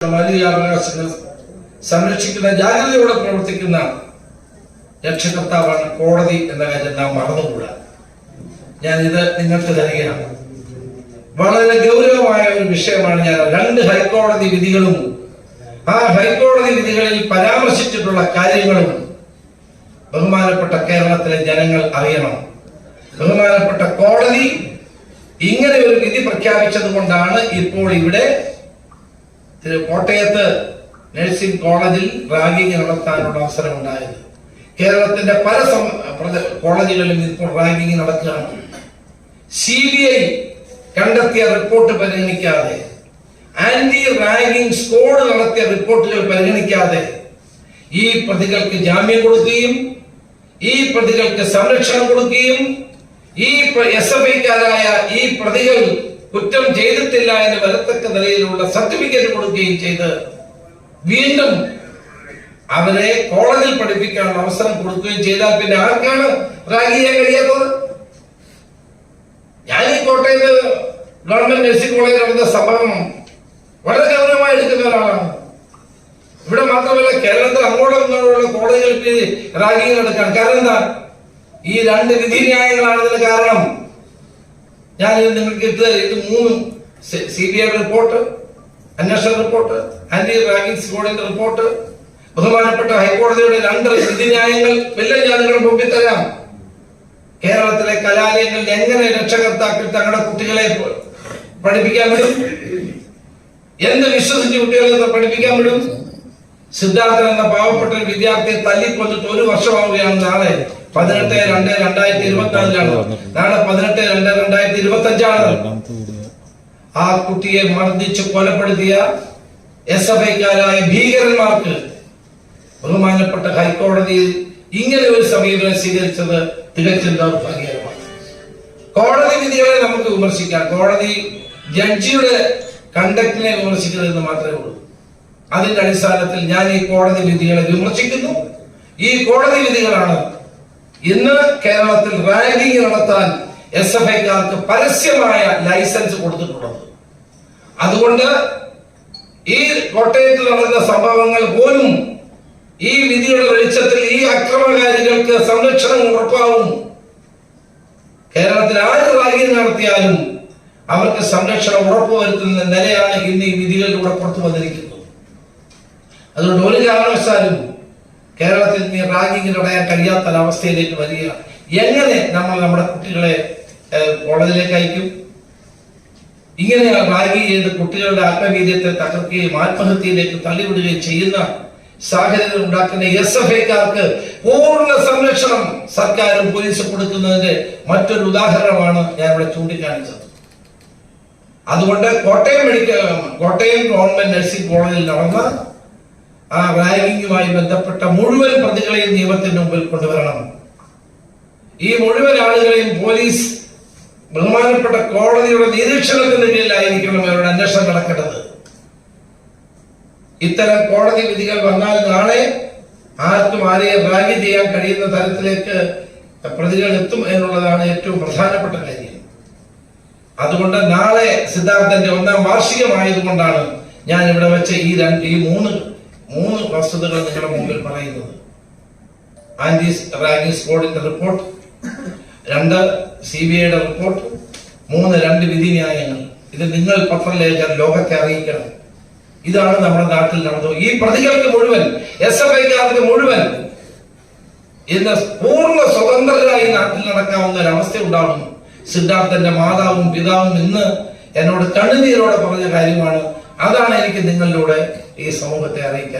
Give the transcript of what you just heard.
മൗലികാവകാശങ്ങൾ സംരക്ഷിക്കുന്ന ജാഗ്രതയോടെ പ്രവർത്തിക്കുന്ന രക്ഷകർത്താവാണ് കോടതി എന്ന കാര്യം നാം മറന്നുകൂടാ. ഞാൻ ഇത് നിങ്ങൾക്ക് തരികയാണ്. വളരെ ഗൗരവമായ ഒരു വിഷയമാണ് ഞാൻ രണ്ട് ഹൈക്കോടതി വിധികളും ആ ഹൈക്കോടതി വിധികളിൽ പരാമർശിച്ചിട്ടുള്ള കാര്യങ്ങളും ബഹുമാനപ്പെട്ട കേരളത്തിലെ ജനങ്ങൾ അറിയണം. ബഹുമാനപ്പെട്ട കോടതി ഇങ്ങനെ ഒരു വിധി പ്രഖ്യാപിച്ചത് കൊണ്ടാണ് ഇപ്പോൾ ഇവിടെ കോട്ടയത്ത് നഴ്സിംഗ് കോളേജിൽ റാഗിംഗ് നടത്താനുള്ള അവസരം ഉണ്ടായത് കേരളത്തിന്റെ പല കോളേജുകളിലും ഇപ്പോൾ റാഗിംഗ് നടക്കുകയാണ്. സി ബി ഐ കണ്ടെത്തിയ റിപ്പോർട്ട് പരിഗണിക്കാതെ ആന്റി റാഗിംഗ് സ്കോഡ് നടത്തിയ റിപ്പോർട്ടുകൾ പരിഗണിക്കാതെ ഈ പ്രതികൾക്ക് ജാമ്യം കൊടുക്കുകയും ഈ പ്രതികൾക്ക് സംരക്ഷണം കൊടുക്കുകയും ഈ എസ് എഫ് ഐക്കാരായ ഈ പ്രതികൾ കുറ്റം ചെയ്തിട്ടില്ല എന്ന് വരത്തക്ക നിലയിലുള്ള സർട്ടിഫിക്കറ്റ് കൊടുക്കുകയും ചെയ്ത് വീണ്ടും അവരെ കോളേജിൽ പഠിപ്പിക്കാനുള്ള അവസരം കൊടുക്കുകയും ചെയ്താൽ പിന്നെ ആർക്കാണ് റാഗ് ചെയ്യാൻ കഴിയാത്തത്? ഞാൻ ഈ കോട്ടയത്ത് ഗവൺമെന്റ് നഴ്സിംഗ് കോളേജിൽ നടന്ന സംഭവം വളരെ ഗൗരവമായി എടുക്കുന്ന ഒരാളാണ്. ഇവിടെ മാത്രമല്ല കേരളത്തിൽ അങ്ങോട്ടും ഇങ്ങോട്ടുള്ള കോളേജുകൾക്ക് റാഗിങ് നടക്കാൻ കാരണം എന്താ? ഈ രണ്ട് വിധി ന്യായങ്ങളാണ് ഇതിന് കാരണം. ഞാൻ നിങ്ങൾക്ക് ഇത് ഇത് മൂന്ന് സി ബി ഐ റിപ്പോർട്ട് അന്വേഷണ റിപ്പോർട്ട് ആന്റി റാങ്കിങ് സ്കോഡിന്റെ റിപ്പോർട്ട് ബഹുമാനപ്പെട്ട ഹൈക്കോടതിയുടെ രണ്ട് വിധിന്യായങ്ങൾ എല്ലാം ഞാൻ നിങ്ങളുടെ മുമ്പിൽ തരാം. കേരളത്തിലെ കലാലയങ്ങളിൽ എങ്ങനെ രക്ഷകർത്താക്കൾ തങ്ങളുടെ കുട്ടികളെ പഠിപ്പിക്കാൻ വിടും? എന്ത് വിശ്വസിച്ച് കുട്ടികളെ പഠിപ്പിക്കാൻ വിടും? സിദ്ധാർത്ഥൻ എന്ന പാവപ്പെട്ട വിദ്യാർത്ഥിയെ തല്ലിക്കൊന്നിട്ട് ഒരു വർഷമാവുകയാണ് നാളെ. പതിനെട്ട് രണ്ട് രണ്ടായിരത്തി ഇരുപത്തിനാലിലാണ്. നാളെ പതിനെട്ട് രണ്ട് രണ്ടായിരത്തി ഇരുപത്തി അഞ്ചാണ് ആ കുട്ടിയെ മർദ്ദിച്ച് കൊലപ്പെടുത്തിയ എസ് എഫ് ഐക്കാരായ ഭീകരന്മാർക്ക് ബഹുമാനപ്പെട്ട ഹൈക്കോടതിയിൽ ഇങ്ങനെ ഒരു സമീപനം സ്വീകരിച്ചത് തികച്ചും ദൗർഭാഗ്യകരമാണ്. കോടതി വിധികളെ നമുക്ക് വിമർശിക്കാം. കോടതി ജഡ്ജിയുടെ കണ്ടക്റ്റിനെ വിമർശിക്കുന്നതെന്ന് മാത്രമേ ഉള്ളൂ. അതിന്റെ അടിസ്ഥാനത്തിൽ ഞാൻ ഈ കോടതി വിധികളെ വിമർശിക്കുന്നു. ഈ കോടതി വിധികളാണ് ഇന്ന് കേരളത്തിൽ റാങ്കിങ് നടത്താൻ എസ് എഫ് ഐക്കാർക്ക് പരസ്യമായ ലൈസൻസ് കൊടുത്തിട്ടുള്ളത്. അതുകൊണ്ട് ഈ കോട്ടയത്തിൽ നടന്ന സംഭവങ്ങൾ പോലും ഈ വിധിയുടെ വെളിച്ചത്തിൽ ഈ അക്രമകാരികൾക്ക് സംരക്ഷണം ഉറപ്പാവും. കേരളത്തിൽ ആര് റാഗിങ് നടത്തിയാലും അവർക്ക് സംരക്ഷണം ഉറപ്പുവരുത്തുന്ന നിലയാണ് ഇന്ന് ഈ വിധികളിലൂടെ പുറത്തു വന്നിരിക്കുന്നത്. അതുകൊണ്ട് ഒരു കാരണവശാലും കേരളത്തിൽ നീ റാഗിങ് തടയാൻ കഴിയാത്ത ഒരവസ്ഥയിലേക്ക് വരിക. എങ്ങനെ നമ്മൾ നമ്മുടെ കുട്ടികളെ കോളേജിലേക്ക് അയക്കും? ഇങ്ങനെ റാഗി ചെയ്ത് കുട്ടികളുടെ ആത്മവീര്യത്തെ തകർക്കുകയും ആത്മഹത്യയിലേക്ക് തള്ളിവിടുകയും ചെയ്യുന്ന സാഹചര്യം ഉണ്ടാക്കുന്ന എസ് എഫ് ഐക്കാർക്ക് പൂർണ സംരക്ഷണം സർക്കാരും പോലീസും കൊടുക്കുന്നതിന്റെ മറ്റൊരു ഉദാഹരണമാണ് ഞാൻ ഇവിടെ ചൂണ്ടിക്കാണിച്ചത്. അതുകൊണ്ട് Kottayam medical Kottayam government nursing കോളേജിൽ നടന്ന ആ റാഗിങ്ങുമായി ബന്ധപ്പെട്ട മുഴുവൻ പ്രതികളെയും നിയമത്തിന്റെ മുമ്പിൽ കൊണ്ടുവരണം. ഈ മുഴുവൻ ആളുകളെയും പോലീസ് ബഹുമാനപ്പെട്ട കോടതിയുടെ നിരീക്ഷണത്തിന് കീഴിലായിരിക്കണം അവരുടെ അന്വേഷണം നടക്കേണ്ടത്. ഇത്തരം കോടതി വിധികൾ വന്നാൽ നാളെ ആർക്കും ആരെയും റാഗി ചെയ്യാൻ കഴിയുന്ന തരത്തിലേക്ക് പ്രതികൾ എത്തും എന്നുള്ളതാണ് ഏറ്റവും പ്രധാനപ്പെട്ട കാര്യം. അതുകൊണ്ട് നാളെ സിദ്ധാർത്ഥന്റെ ഒന്നാം വാർഷികമായതുകൊണ്ടാണ് ഞാൻ ഇവിടെ വെച്ച ഈ രണ്ട് ഈ മൂന്ന് മൂന്ന് വസ്തുതകൾ നിങ്ങളുടെ മുമ്പിൽ പറയുന്നത്. ആന്റി റാഗിംഗ് സ്കോഡിന്റെ റിപ്പോർട്ട് രണ്ട് സി ബി ഐയുടെ റിപ്പോർട്ട് മൂന്ന് രണ്ട് വിധി ന്യായങ്ങൾ ഇത് നിങ്ങൾ പത്രലേഖകർ ലോകത്തെ അറിയിക്കണം. ഇതാണ് നമ്മുടെ നാട്ടിൽ നടന്നത് ഈ പ്രതികൾക്ക് മുഴുവൻ എസ് എഫ് ഐക്കാർക്ക് മുഴുവൻ ഇന്ന് പൂർണ സ്വതന്ത്രരായി നാട്ടിൽ നടക്കാവുന്ന ഒരവസ്ഥ ഉണ്ടാകുന്നു. സിദ്ധാർത്ഥന്റെ മാതാവും പിതാവും ഇന്ന് എന്നോട് കണ്ണുനീരോടെ പറഞ്ഞ കാര്യമാണ്. അതാണ് എനിക്ക് നിങ്ങളിലൂടെ ఈ సమూహ తయారైతే